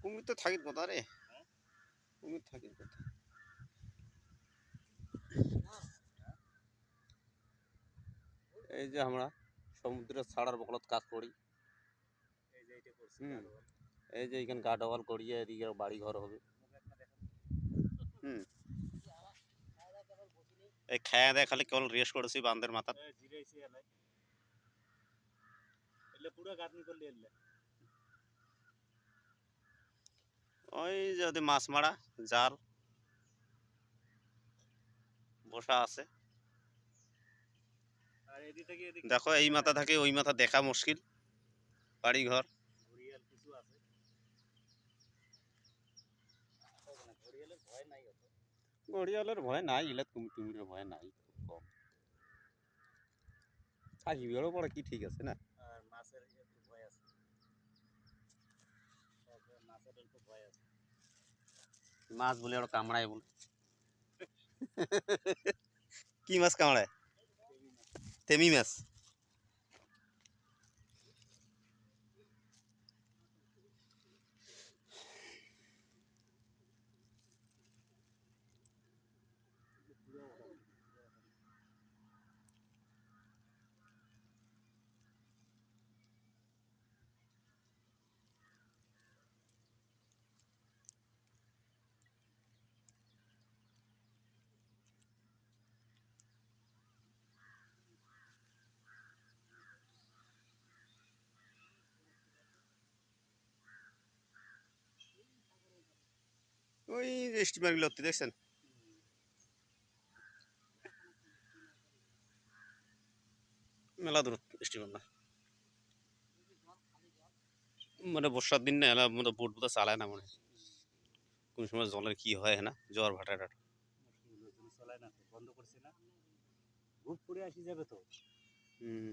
কুমির তো থাকির কথা রে। কুমির থাকির কথা। এই যে আমরা সমুদ্রের ছাড়ার বকলত কাজ করি। এই যে এইটা করছি হুম। কালো বল। এই যে এখানে গার্ড ওয়াল করিয়ে এদিকে বাড়ি ঘর হবে। হুম। এই খায়া দেয় খালি কেবল রেস্ট করেছি বান্ধের মাথা পুরো গাঁথনি করলি এলে ওই যে ওদের মাছ মারা জাল বসা আছে। আর এদিক থেকে এদিক দেখো এই মাথা থাকে ওই মাথা দেখা মুশকিল। বাড়ি ঘর ঘড়িয়ালের ভয় নাই অত। গড়িয়ালের ভয় নাই ইলাত কুমির ভয় নাই কম পড়ে কি ঠিক আছে না আর মাছের একটু ভয় আছে তবে মাছের একটু ভয় আছে মাছ বলে ওরা কামড়ায় বলে। কি মাছ কামড়ায়? তেমি মাছ। ওই স্টিমারগুলো দেখছেন? মেলা দূর স্টিমার না। মানে বর্ষার দিন না এলা মানে বোট বোধ চালায় না মনে হয়। কোন সময় জলের কি হয় না জ্বর ভাটা টাটা চলায় না বন্ধ করছে না। ঘুপ করে আসি যাবে তো। হুম।